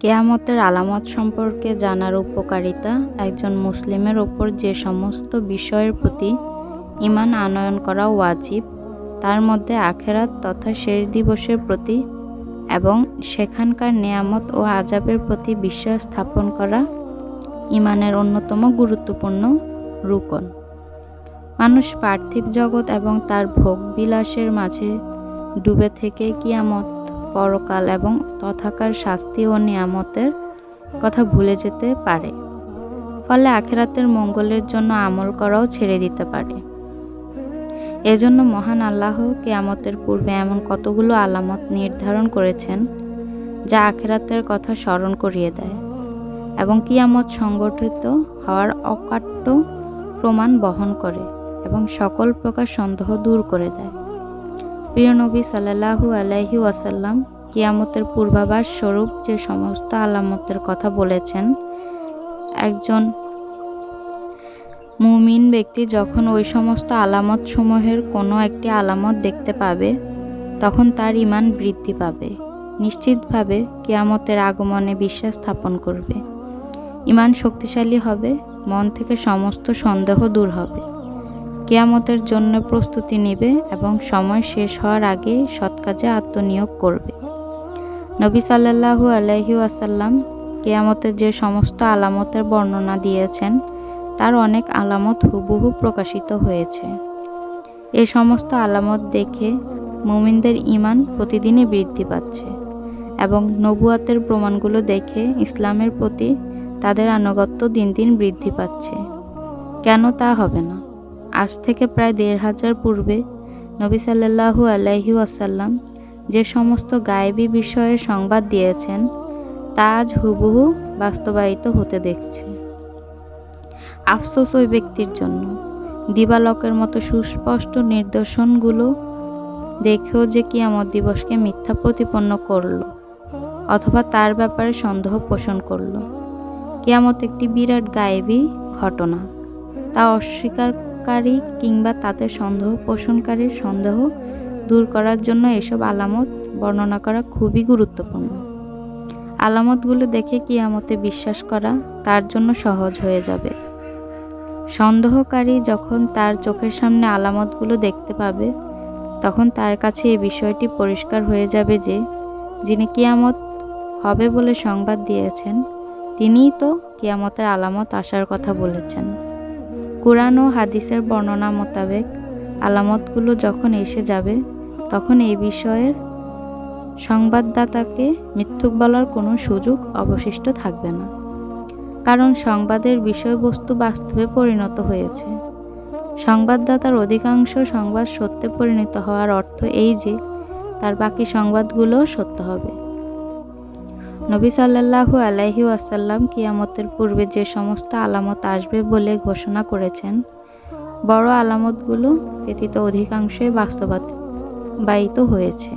কেয়ামতের আলামত সম্পর্কে জানার উপকারিতা, একজন মুসলিমের ওপর যে সমস্ত বিষয়ের প্রতি ঈমান আনয়ন করা ওয়াজিব, তার মধ্যে আখেরাত তথা শেষ দিবসের প্রতি এবং সেখানকার নেয়ামত ও আজাবের প্রতি বিশ্বাস স্থাপন করা ঈমানের অন্যতম গুরুত্বপূর্ণ রুকন। মানুষ পার্থিব জগৎ এবং তার ভোগ বিলাসের মাঝে ডুবে থেকে কিয়ামত পরকাল এবং তথাকার শাস্তি ও নিয়ামতের কথা ভুলে যেতে পারে। ফলে আখেরাতের মঙ্গলের জন্য আমল করাও ছেড়ে দিতে পারে। এজন্য মহান আল্লাহ কেয়ামতের পূর্বে এমন কতগুলো আলামত নির্ধারণ করেছেন, যা আখেরাতের কথা স্মরণ করিয়ে দেয় এবং কিয়ামত সংগঠিত হওয়ার অকাট্য প্রমাণ বহন করে এবং সকল প্রকার সন্দেহ দূর করে দেয়। প্রিয় নবী সাল্লাহু আলাইহি ওয়াসাল্লাম, কিয়ামতের পূর্বাভাস স্বরূপ যে সমস্ত আলামতের কথা বলেছেন, একজন মুমিন ব্যক্তি যখন ওই সমস্ত আলামত সমূহের কোনো একটি আলামত দেখতে পাবে, তখন তার ইমান বৃদ্ধি পাবে। নিশ্চিতভাবে কেয়ামতের আগমনে বিশ্বাস স্থাপন করবে। ইমান শক্তিশালী হবে, মন থেকে সমস্ত সন্দেহ দূর হবে। কেয়ামতের জন্য প্রস্তুতি নেবে এবং সময় শেষ হওয়ার আগে সৎ কাজে আত্মনিয়োগ করবে। নবী সাল্লাহু আলহি আসাল্লাম কেয়ামতের যে সমস্ত আলামতের বর্ণনা দিয়েছেন, তার অনেক আলামত হুবহু প্রকাশিত হয়েছে। এ সমস্ত আলামত দেখে মুমিনদের ইমান প্রতিদিনই বৃদ্ধি পাচ্ছে এবং নবুয়াতের প্রমাণগুলো দেখে ইসলামের প্রতি তাদের আনুগত্য দিন দিন বৃদ্ধি পাচ্ছে। কেন তা হবে না? আজ থেকে প্রায় দেড় হাজার পূর্বে নবী সাল্লাহু আলাইহি আসাল্লাম যে সমস্ত গায়েবী বিষয়ের সংবাদ দিয়েছেন, তা আজ হুবহু বাস্তবায়িত হতে দেখছে। আফসোস ওই ব্যক্তির জন্য। দিবালকের মতো সুস্পষ্ট নিদর্শনগুলো দেখেও যে কিয়ামত দিবসকে মিথ্যা প্রতিপন্ন করল, অথবা তার ব্যাপারে সন্দেহ পোষণ করল। কিয়ামত একটি বিরাট গায়েবী ঘটনা, তা অস্বীকারী কিংবা তাতে সন্দেহ পোষণকারীর সন্দেহ দূর করার জন্য এসব আলামত বর্ণনা করা খুবই গুরুত্বপূর্ণ। আলামতগুলো দেখে কিয়ামতে বিশ্বাস করা তার জন্য সহজ হয়ে যাবে। সন্দেহকারী যখন তার চোখের সামনে আলামতগুলো দেখতে পাবে, তখন তার কাছে এই বিষয়টি পরিষ্কার হয়ে যাবে যে, যিনি কিয়ামত হবে বলে সংবাদ দিয়েছেন, তিনিই তো কিয়ামতের আলামত আসার কথা বলেছেন। কোরআন ও হাদিসের বর্ণনা মোতাবেক আলামতগুলো যখন এসে যাবে, তখন এই বিষয়ের সংবাদদাতাকে মিথ্যুক বলার কোনো সুযোগ অবশিষ্ট থাকবে না। কারণ সংবাদের বিষয়বস্তু বাস্তবে পরিণত হয়েছে। সংবাদদাতার অধিকাংশ সংবাদ সত্যে পরিণত হওয়ার অর্থ এই যে, তার বাকি সংবাদগুলো সত্য হবে। নবী সাল্লাহু আলাইহি আসাল্লাম কিয়ামতের পূর্বে যে সমস্ত আলামত আসবে বলে ঘোষণা করেছেন, বড় আলামতগুলো ব্যতীত অধিকাংশই বাস্তবায়িত হয়েছে।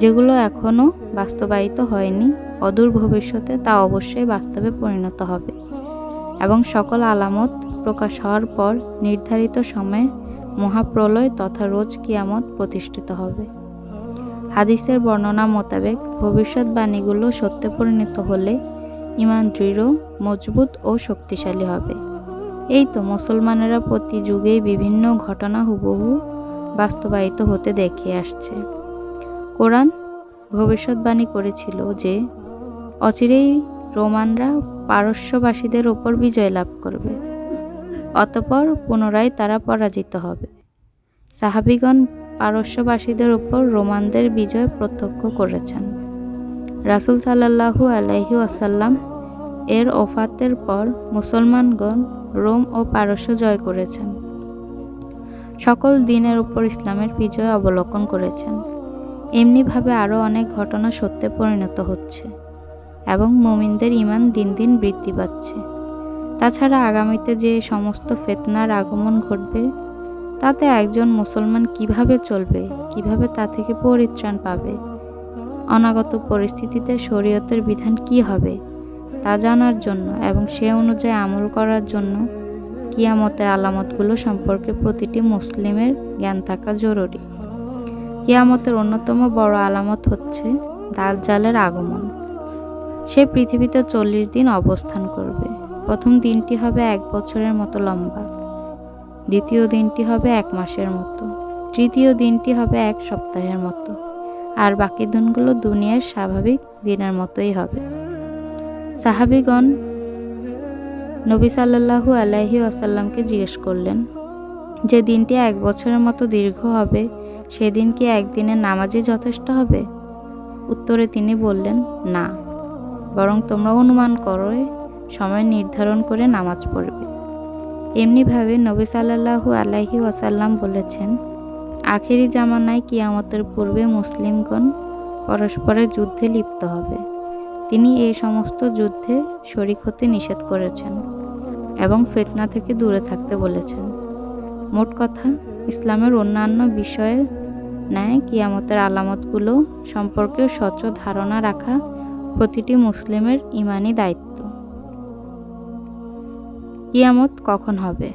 যেগুলো এখনও বাস্তবায়িত হয়নি, অদূর ভবিষ্যতে তা অবশ্যই বাস্তবে পরিণত হবে এবং সকল আলামত প্রকাশ হওয়ার পর নির্ধারিত সময়ে মহাপ্রলয় তথা রোজ কিয়ামত প্রতিষ্ঠিত হবে। হাদিসের বর্ণনা মোতাবেক ভবিষ্যৎবাণীগুলো সত্যে পরিণত হলে ইমান দৃঢ়, মজবুত ও শক্তিশালী হবে। এই তো মুসলমানেরা প্রতি যুগেই বিভিন্ন ঘটনা হুবহু বাস্তবায়িত হতে দেখে আসছে। কোরআন ভবিষ্যৎবাণী করেছিল যে, অচিরেই রোমানরা পারস্যবাসীদের ওপর বিজয় লাভ করবে। অতপর পুনরায় তারা পরাজিত হবে। সাহাবিগণ পারস্যবাসীদের উপর রোমানদের বিজয় প্রত্যক্ষ করেছেন। রাসুল সাল্লাহু আলাইহি আসাল্লাম এর ওফাতের পর মুসলমানগণ রোম ও পারস্য জয় করেছেন। সকল দিনের উপর ইসলামের বিজয় অবলোকন করেছেন। এমনিভাবে আরও অনেক ঘটনা সত্যে পরিণত হচ্ছে এবং মুমিনদের ইমান দিন দিন বৃদ্ধি পাচ্ছে। তাছাড়া আগামীতে যে সমস্ত ফেতনার আগমন ঘটবে তাতে একজন মুসলমান কীভাবে চলবে, কীভাবে তা থেকে পরিত্রাণ পাবে? অনাগত পরিস্থিতিতে শরীয়তের বিধান কি হবে, তা জানার জন্য এবং সে অনুযায়ী আমল করার জন্য কিয়ামতের আলামতগুলো সম্পর্কে প্রতিটি মুসলিমের জ্ঞান থাকা জরুরি। কিয়ামতের অন্যতম বড় আলামত হচ্ছে দাজ্জালের আগমন। সে পৃথিবীতে চল্লিশ দিন অবস্থান করবে। প্রথম দিনটি হবে এক বছরের মতো লম্বা। দ্বিতীয় দিনটি হবে এক মাসের মতো। তৃতীয় দিনটি হবে এক সপ্তাহের মতো। আর বাকি দিনগুলো দুনিয়ার স্বাভাবিক দিনের মতোই হবে। সাহাবিগণ নবী সাল্লাহু আলাইহি আসাল্লামকে জিজ্ঞেস করলেন, যে দিনটি এক বছরের মতো দীর্ঘ হবে, সেদিন কি একদিনের নামাজই যথেষ্ট হবে? উত্তরে তিনি বললেন, না, বরং তোমরা অনুমান করো সময় নির্ধারণ করে নামাজ পড়বে। এমনিভাবে নবী সাল্লাহু আলাইহি ওয়াসাল্লাম বলেছেন, আখেরি জামানায় কিয়ামতের পূর্বে মুসলিমগণ পরস্পরের যুদ্ধে লিপ্ত হবে। তিনি এই সমস্ত যুদ্ধে শরিক হতে নিষেধ করেছেন এবং ফেতনা থেকে দূরে থাকতে বলেছেন। মোট কথা, ইসলামের অন্যান্য বিষয়ের ন্যায় কিয়ামতের আলামতগুলো সম্পর্কে স্বচ্ছ ধারণা রাখা প্রতিটি মুসলিমের ইমানি দায়িত্ব। কিয়ামত কখন হবে?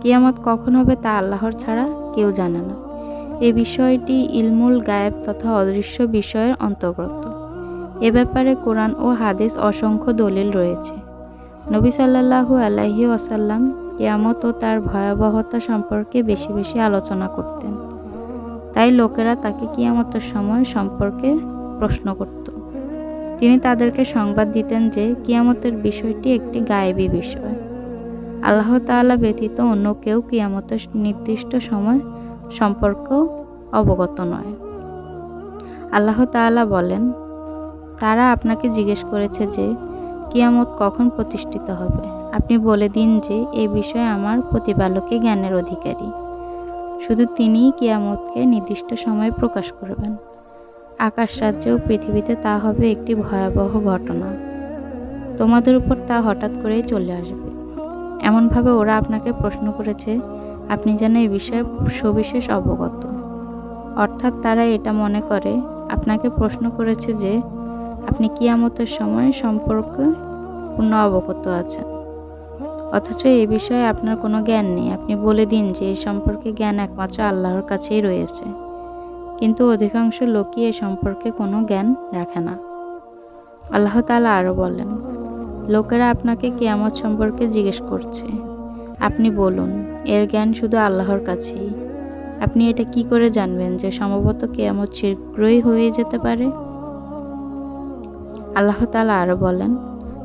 কিয়ামত কখন হবে তা আল্লাহর ছাড়া কেউ জানে না। এ বিষয়টি ইলমুল গায়েব তথা অদৃশ্য বিষয়ের অন্তর্গত। এ ব্যাপারে কোরআন ও হাদিস অসংখ্য দলিল রয়েছে। নবী সাল্লাহু আলাহি ওয়াসাল্লাম কেয়ামত ও তার ভয়াবহতা সম্পর্কে বেশি বেশি আলোচনা করতেন। তাই লোকেরা তাকে কিয়ামতের সময় সম্পর্কে প্রশ্ন করত। তিনি তাদেরকে সংবাদ দিতেন যে কিয়ামতের বিষয়টি একটি গায়েবী বিষয়। আল্লাহ তাআলা ব্যতীত অন্য কেউ কিয়ামতের নির্দিষ্ট সময় সম্পর্ক অবগত নয়। আল্লাহ তাআলা বলেন, তারা আপনাকে জিজ্ঞেস করেছে যে, কিয়ামত কখন প্রতিষ্ঠিত হবে? আপনি বলে দিন যে, এ বিষয়ে আমার প্রতিপালকে জ্ঞানের অধিকারী। শুধু তিনিই কিয়ামতকে নির্দিষ্ট সময়ে প্রকাশ করবেন। আকাশ রাজ্যে ও পৃথিবীতে তা হবে একটি ভয়াবহ ঘটনা। তোমাদের উপর তা হঠাৎ করেই চলে আসবে। এমনভাবে ওরা আপনাকে প্রশ্ন করেছে, আপনি যেন এই বিষয়ে সবিশেষ অবগত। অর্থাৎ তারা এটা মনে করে, আপনাকে প্রশ্ন করেছে যে, আপনি কিয়ামতের সময় সম্পর্কে পূর্ণ অবগত আছেন। অথচ এ বিষয়ে আপনার কোনো জ্ঞান নেই। আপনি বলে দিন যে, এ সম্পর্কে জ্ঞান একমাত্র আল্লাহর কাছেই রয়েছে। কিন্তু অধিকাংশ লোকই এ সম্পর্কে কোনো জ্ঞান রাখে না। আল্লাহ তালা আরও বলেন লোকেরা আপনাকে কেয়ামত সম্পর্কে জিজ্ঞেস করছে। আপনি বলুন, এর জ্ঞান শুধু আল্লাহর কাছেই। আপনি এটা কি করে জানবেন যে সম্ভবত কেয়ামত শীঘ্রই হয়ে যেতে পারে? আল্লাহ তালা আরও বলেন,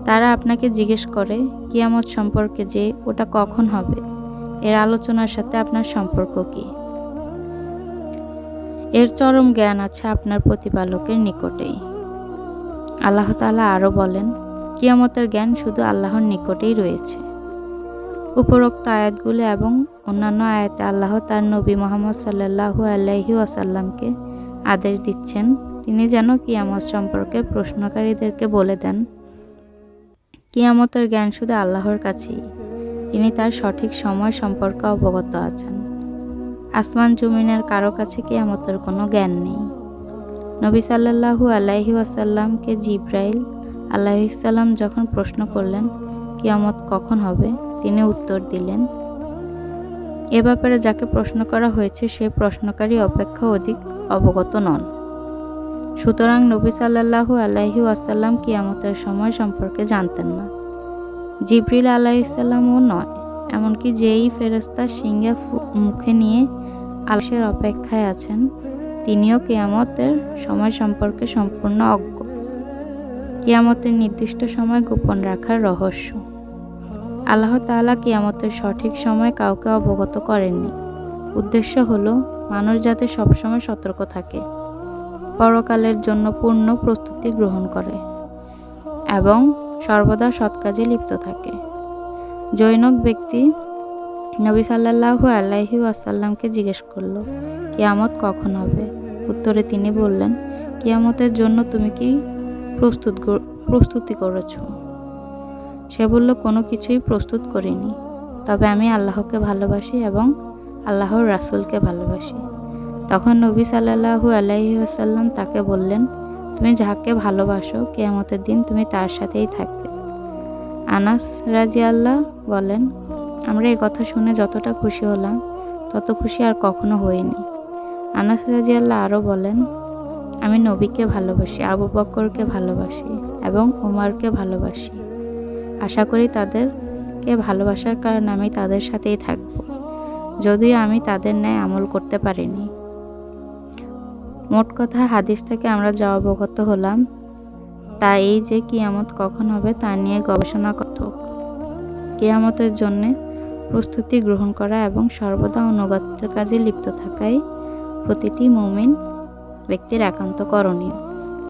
তারা আপনাকে জিজ্ঞেস করে, কিয়ামত সম্পর্কে যে ওটা কখন হবে? এর আলোচনার সাথে আপনার সম্পর্ক কি? এর চরম জ্ঞান আছে আপনার প্রতিপালকের নিকটেই। আল্লাহ তালা আরও বলেন কিয়ামতের জ্ঞান শুধু আল্লাহর নিকটেই রয়েছে। উপরোক্ত আয়াতগুলি এবং অন্যান্য আয়াতে আল্লাহ তার নবী মোহাম্মদ সাল্লাহু আল্লাহি ওয়াসাল্লামকে আদেশ দিচ্ছেন। তিনি যেন কিয়ামত সম্পর্কে প্রশ্নকারীদেরকে বলে দেন, কিয়ামতের জ্ঞান শুধু আল্লাহর কাছেই। তিনি তার সঠিক সময় সম্পর্কে অবগত আছেন। আসমান জমিনের কারও কাছে কিয়ামতের কোনো জ্ঞান নেই। নবী সাল্লাহু আলাইহি ওয়াসাল্লামকে জিব্রাইল আল্লাহিসাল্লাম যখন প্রশ্ন করলেন, কিয়ামত কখন হবে, তিনি উত্তর দিলেন, এ ব্যাপারে যাকে প্রশ্ন করা হয়েছে, সে প্রশ্নকারী অপেক্ষা অধিক অবগত নন। সুতরাং নবী সাল্লাহু আলাইহি ওয়াসাল্লাম কিয়ামতের সময় সম্পর্কে জানতেন না। জিব্রিল আলাইসাল্লামও নয়, এমনকি যেই ফেরস্তা সিংহা মুখে নিয়ে আলসের অপেক্ষায় আছেন, তিনিও কেয়ামতের সময় সম্পর্কে সম্পূর্ণ অজ্ঞ। কিয়ামতের নির্দিষ্ট সময় গোপন রাখার রহস্য। আল্লাহ তাআলা কিয়ামতের সঠিক সময় কাউকে অবগত করেননি। উদ্দেশ্য হল, মানুষ যাতে সবসময় সতর্ক থাকে, পরকালের জন্য পূর্ণ প্রস্তুতি গ্রহণ করে এবং সর্বদা সৎ কাজে লিপ্ত থাকে। জৈনক ব্যক্তি নবী সাল্লাহু আল্লাহি আসাল্লামকে জিজ্ঞেস করল, কিয়ামত কখন হবে? উত্তরে তিনি বললেন, কিয়ামতের জন্য তুমি কি প্রস্তুত প্রস্তুতি করেছ। সে বলল, কোনো কিছুই প্রস্তুত করিনি। তবে আমি আল্লাহকে ভালোবাসি এবং আল্লাহর রাসুলকে ভালোবাসি। তখন নবী সাল্লাহু আসাল্লাম তাকে বললেন, তুমি যাকে ভালোবাসো, কেয়ামতের দিন তুমি তার সাথেই থাকবে। আনাস রাজি আল্লাহ বলেন, আমরা এই কথা শুনে যতটা খুশি হলাম, তত খুশি আর কখনো হইনি। আনাস রাজি আল্লাহ আরও বলেন আমি নবীকে ভালোবাসি, আবু বক্করকে ভালোবাসি এবং উমারকে ভালোবাসি। আশা করি তাদেরকে ভালোবাসার কারণে আমি তাদের সাথেই থাকব। যদিও আমি তাদের ন্যায় আমল করতে পারিনি। মোট কথা হাদিস থেকে আমরা যা অবগত হলাম, তা এই যে কিয়ামত কখন হবে তা নিয়ে গবেষণা করত কিয়ামতের জন্যে প্রস্তুতি গ্রহণ করা এবং সর্বদা অনুগত্যের কাজে লিপ্ত থাকাই প্রতিটি মুমিন ব্যক্তির একান্ত করণীয়।